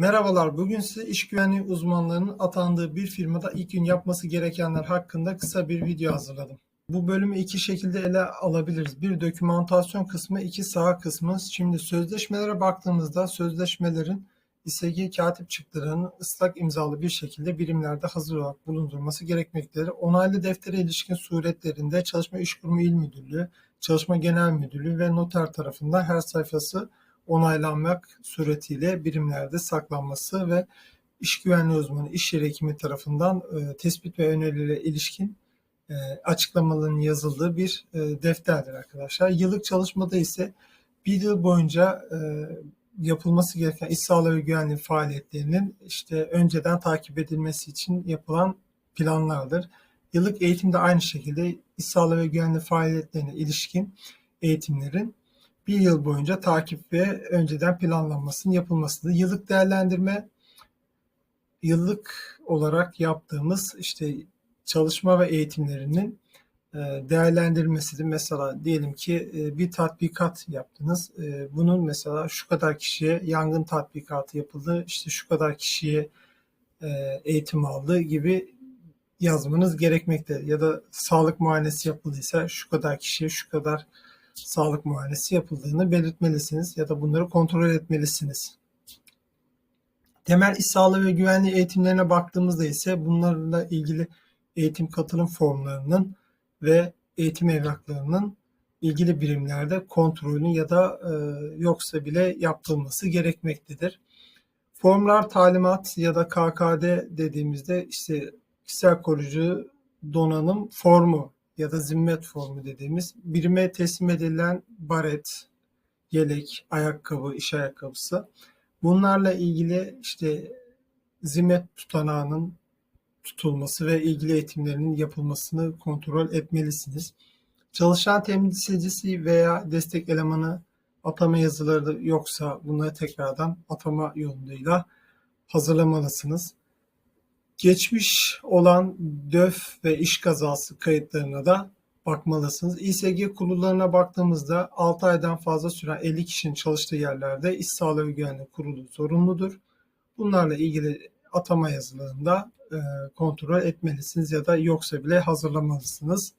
Merhabalar, bugün size iş güvenliği uzmanlarının atandığı bir firmada ilk gün yapması gerekenler hakkında kısa bir video hazırladım. Bu bölümü iki şekilde ele alabiliriz. Bir dokümantasyon kısmı, iki saha kısmı. Şimdi sözleşmelere baktığımızda sözleşmelerin İSG katip çıktılarının ıslak imzalı bir şekilde birimlerde hazır olarak bulundurması gerekmektedir. Onaylı deftere ilişkin suretlerinde Çalışma İş Kurumu İl Müdürlüğü, Çalışma Genel Müdürlüğü ve noter tarafından her sayfası onaylanmak suretiyle birimlerde saklanması ve iş güvenliği uzmanı iş yeri hekimi tarafından e, tespit ve önerilere ilişkin e, açıklamaların yazıldığı bir e, defterdir arkadaşlar. Yıllık çalışmada ise bir yıl boyunca e, yapılması gereken iş sağlığı ve güvenliği faaliyetlerinin işte önceden takip edilmesi için yapılan planlardır. Yıllık eğitimde aynı şekilde iş sağlığı ve güvenliği faaliyetlerine ilişkin eğitimlerin bir yıl boyunca takip ve önceden planlanmasının yapılmasıdır. Yıllık değerlendirme yıllık olarak yaptığımız işte çalışma ve eğitimlerinin e, değerlendirilmesidir. Mesela diyelim ki e, bir tatbikat yaptınız. E, bunun mesela şu kadar kişiye yangın tatbikatı yapıldı, işte şu kadar kişiye eğitim aldı gibi yazmanız gerekmekte. Ya da sağlık muayenesi yapıldıysa şu kadar kişiye şu kadar sağlık muayenesi yapıldığını belirtmelisiniz ya da bunları kontrol etmelisiniz. Temel iş sağlığı ve güvenliği eğitimlerine baktığımızda ise bunlarla ilgili eğitim katılım formlarının ve eğitim evraklarının ilgili birimlerde kontrolünü ya da e, yoksa bile yapılması gerekmektedir. Formlar talimat ya da KKD dediğimizde işte kişisel koruyucu donanım formu ya da zimmet formu dediğimiz birime teslim edilen baret, yelek, ayakkabı, iş ayakkabısı. Bunlarla ilgili işte zimmet tutanağının tutulması ve ilgili eğitimlerinin yapılmasını kontrol etmelisiniz. Çalışan temsilcisi veya destek elemanı atama yazıları yoksa bunları tekrardan atama yoluyla hazırlamalısınız. Geçmiş olan DÖF ve iş kazası kayıtlarına da bakmalısınız. İSG kurullarına baktığımızda 6 aydan fazla süren 50 kişinin çalıştığı yerlerde iş sağlığı ve güvenliği kurulu zorunludur. Bunlarla ilgili atama yazılarında e, kontrol etmelisiniz ya da yoksa bile hazırlamalısınız.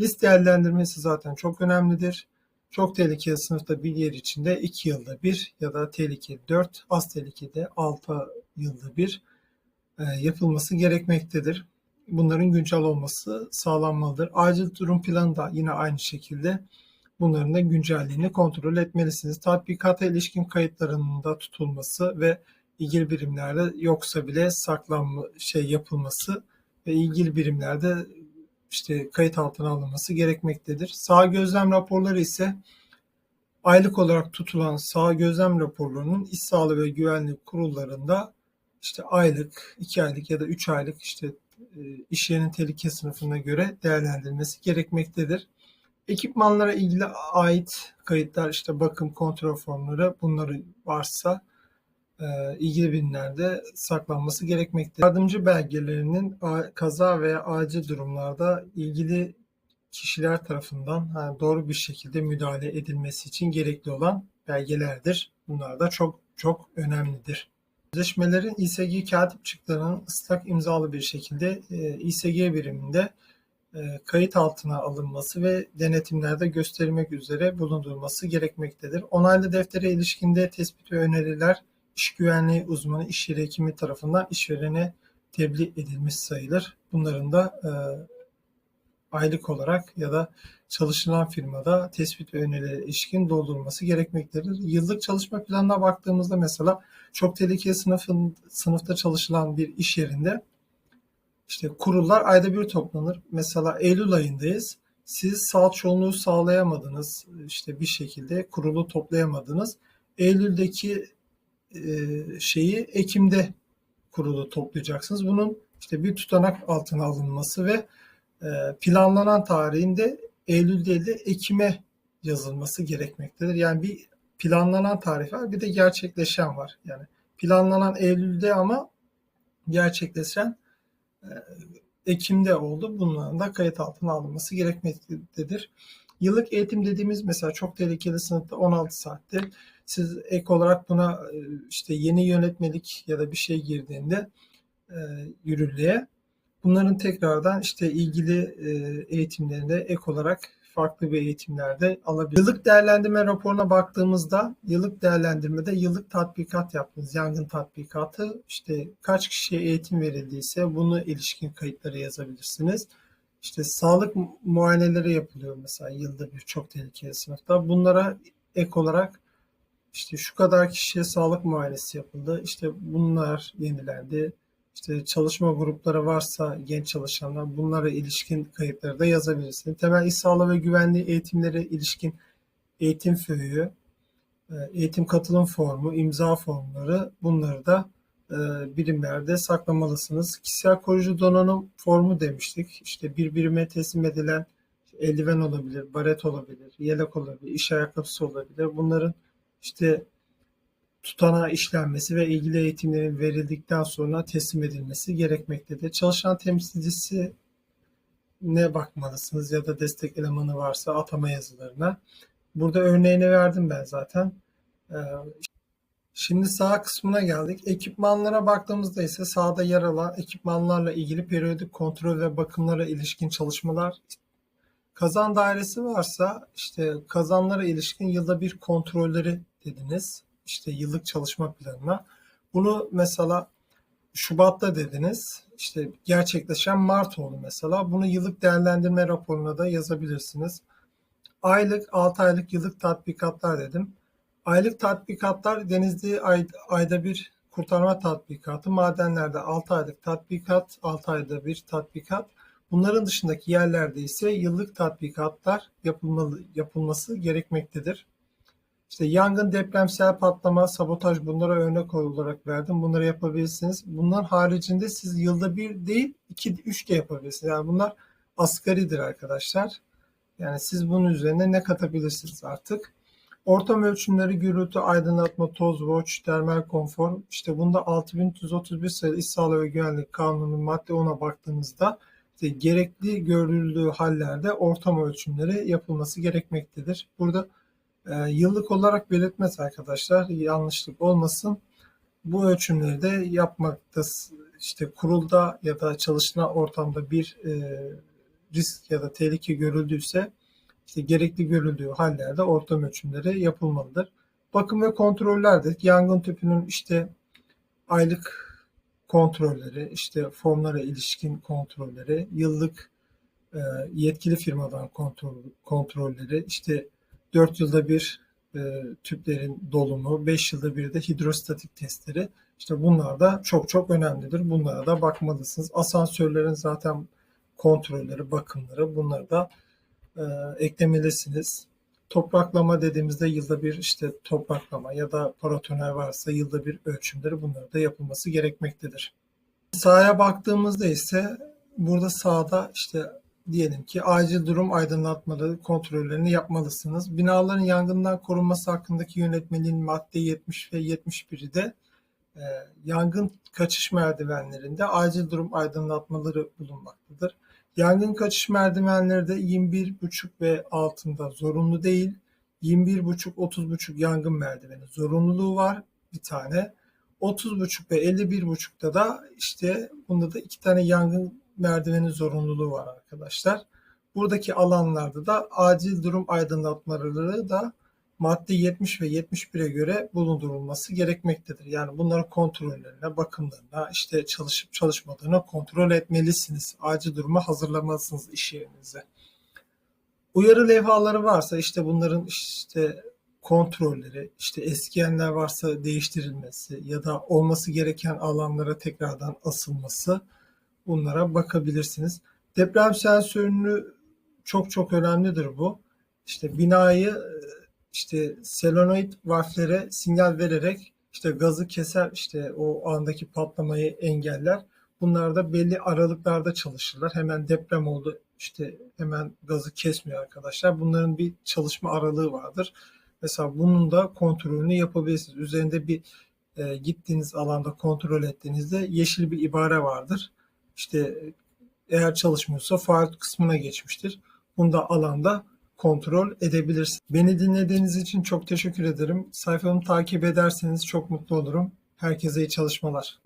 List değerlendirmesi zaten çok önemlidir. Çok tehlikeli sınıfta bir yer içinde 2 yılda bir ya da tehlikeli 4, az tehlikeli 6 yılda bir yapılması gerekmektedir. Bunların güncel olması sağlanmalıdır. Acil durum planı da yine aynı şekilde bunların da güncelliğini kontrol etmelisiniz. Tatbikata ilişkin kayıtlarının da tutulması ve ilgili birimlerde yoksa bile saklanma şey yapılması ve ilgili birimlerde işte kayıt altına alınması gerekmektedir. Sağ gözlem raporları ise aylık olarak tutulan sağ gözlem raporlarının iş sağlığı ve güvenlik kurullarında işte aylık, iki aylık ya da üç aylık işte e, iş yerinin tehlike sınıfına göre değerlendirilmesi gerekmektedir. Ekipmanlara ilgili ait kayıtlar işte bakım kontrol formları bunları varsa e, ilgili birimlerde saklanması gerekmektedir. Yardımcı belgelerinin kaza veya acil durumlarda ilgili kişiler tarafından yani doğru bir şekilde müdahale edilmesi için gerekli olan belgelerdir. Bunlar da çok çok önemlidir. Sözleşmelerin İSG katip ıslak imzalı bir şekilde e, İSG biriminde e, kayıt altına alınması ve denetimlerde gösterilmek üzere bulundurulması gerekmektedir. Onaylı deftere ilişkinde tespit ve öneriler iş güvenliği uzmanı iş yeri hekimi tarafından işverene tebliğ edilmiş sayılır. Bunların da e, aylık olarak ya da çalışılan firmada tespit ve önerilere ilişkin doldurulması gerekmektedir. Yıllık çalışma planına baktığımızda mesela çok tehlikeli sınıfın, sınıfta çalışılan bir iş yerinde işte kurullar ayda bir toplanır. Mesela Eylül ayındayız. Siz salt çoğunluğu sağlayamadınız. işte bir şekilde kurulu toplayamadınız. Eylül'deki e, şeyi Ekim'de kurulu toplayacaksınız. Bunun işte bir tutanak altına alınması ve planlanan tarihinde Eylül değil de Ekim'e yazılması gerekmektedir. Yani bir planlanan tarih var bir de gerçekleşen var. Yani planlanan Eylül'de ama gerçekleşen e, Ekim'de oldu. Bunların da kayıt altına alınması gerekmektedir. Yıllık eğitim dediğimiz mesela çok tehlikeli sınıfta 16 saatte siz ek olarak buna e, işte yeni yönetmelik ya da bir şey girdiğinde e, yürürlüğe bunların tekrardan işte ilgili e, eğitimlerinde ek olarak farklı bir eğitimlerde alabilir. Yıllık değerlendirme raporuna baktığımızda yıllık değerlendirmede yıllık tatbikat yaptınız. Yangın tatbikatı işte kaç kişiye eğitim verildiyse bunu ilişkin kayıtları yazabilirsiniz. İşte sağlık mu- muayeneleri yapılıyor mesela yılda bir çok tehlikeli sınıfta. Bunlara ek olarak işte şu kadar kişiye sağlık muayenesi yapıldı. İşte bunlar yenilendi. İşte çalışma grupları varsa genç çalışanlar bunlara ilişkin kayıtları da yazabilirsiniz. Temel iş sağlığı ve güvenliği eğitimlere ilişkin eğitim föyü, e, eğitim katılım formu, imza formları bunları da e, birimlerde saklamalısınız. Kişisel koruyucu donanım formu demiştik. İşte bir birime teslim edilen eldiven olabilir, baret olabilir, yelek olabilir, iş ayakkabısı olabilir. Bunların işte tutanağa işlenmesi ve ilgili eğitimlerin verildikten sonra teslim edilmesi gerekmektedir. Çalışan temsilcisi ne bakmalısınız ya da destek elemanı varsa atama yazılarına. Burada örneğini verdim ben zaten. Ee, Şimdi sağ kısmına geldik. Ekipmanlara baktığımızda ise sahada yer alan ekipmanlarla ilgili periyodik kontrol ve bakımlara ilişkin çalışmalar Kazan dairesi varsa işte kazanlara ilişkin yılda bir kontrolleri dediniz. İşte yıllık çalışma planına. Bunu mesela Şubat'ta dediniz. İşte gerçekleşen Mart oldu mesela. Bunu yıllık değerlendirme raporuna da yazabilirsiniz. Aylık, 6 aylık yıllık tatbikatlar dedim. Aylık tatbikatlar denizli ay, ayda bir kurtarma tatbikatı, madenlerde 6 aylık tatbikat, 6 ayda bir tatbikat. Bunların dışındaki yerlerde ise yıllık tatbikatlar yapılmalı, yapılması gerekmektedir. İşte yangın, depremsel patlama, sabotaj bunlara örnek olarak verdim. Bunları yapabilirsiniz. Bunların haricinde siz yılda bir değil, iki, üç de yapabilirsiniz. Yani bunlar asgaridir arkadaşlar. Yani siz bunun üzerine ne katabilirsiniz artık? Ortam ölçümleri, gürültü, aydınlatma, toz, watch, termal konfor. İşte bunda 6331 sayılı İş Sağlığı ve Güvenlik Kanunu'nun madde 10'a baktığınızda işte gerekli görüldüğü hallerde ortam ölçümleri yapılması gerekmektedir. Burada e, yıllık olarak belirtmez arkadaşlar. Yanlışlık olmasın. Bu ölçümleri de yapmakta işte kurulda ya da çalışma ortamda bir e, risk ya da tehlike görüldüyse işte gerekli görüldüğü hallerde ortam ölçümleri yapılmalıdır. Bakım ve kontroller de yangın tüpünün işte aylık kontrolleri, işte formlara ilişkin kontrolleri, yıllık e, yetkili firmadan kontrol, kontrolleri, işte 4 yılda bir e, tüplerin dolumu, 5 yılda bir de hidrostatik testleri. İşte bunlar da çok çok önemlidir. Bunlara da bakmalısınız. Asansörlerin zaten kontrolleri, bakımları bunları da e, eklemelisiniz. Topraklama dediğimizde yılda bir işte topraklama ya da paratoner varsa yılda bir ölçümleri bunları da yapılması gerekmektedir. Sahaya baktığımızda ise burada sahada işte diyelim ki acil durum aydınlatmaları kontrollerini yapmalısınız. Binaların yangından korunması hakkındaki yönetmeliğin madde 70 ve 71'i de e, yangın kaçış merdivenlerinde acil durum aydınlatmaları bulunmaktadır. Yangın kaçış merdivenleri de 21,5 ve altında zorunlu değil. 21,5-30,5 yangın merdiveni zorunluluğu var bir tane. 30,5 ve 51,5'ta da işte bunda da iki tane yangın merdiveni zorunluluğu var arkadaşlar. Buradaki alanlarda da acil durum aydınlatmaları da madde 70 ve 71'e göre bulundurulması gerekmektedir. Yani bunların kontrollerine, bakımlarına, işte çalışıp çalışmadığını kontrol etmelisiniz. Acil duruma hazırlamalısınız iş yerinize. Uyarı levhaları varsa işte bunların işte kontrolleri, işte eskiyenler varsa değiştirilmesi ya da olması gereken alanlara tekrardan asılması bunlara bakabilirsiniz. Deprem sensörünü çok çok önemlidir bu. İşte binayı işte selenoid valflere sinyal vererek işte gazı keser işte o andaki patlamayı engeller. Bunlar da belli aralıklarda çalışırlar. Hemen deprem oldu işte hemen gazı kesmiyor arkadaşlar. Bunların bir çalışma aralığı vardır. Mesela bunun da kontrolünü yapabilirsiniz. Üzerinde bir e, gittiğiniz alanda kontrol ettiğinizde yeşil bir ibare vardır. İşte eğer çalışmıyorsa faal kısmına geçmiştir. Bunda alanda kontrol edebilirsiniz. Beni dinlediğiniz için çok teşekkür ederim. Sayfamı takip ederseniz çok mutlu olurum. Herkese iyi çalışmalar.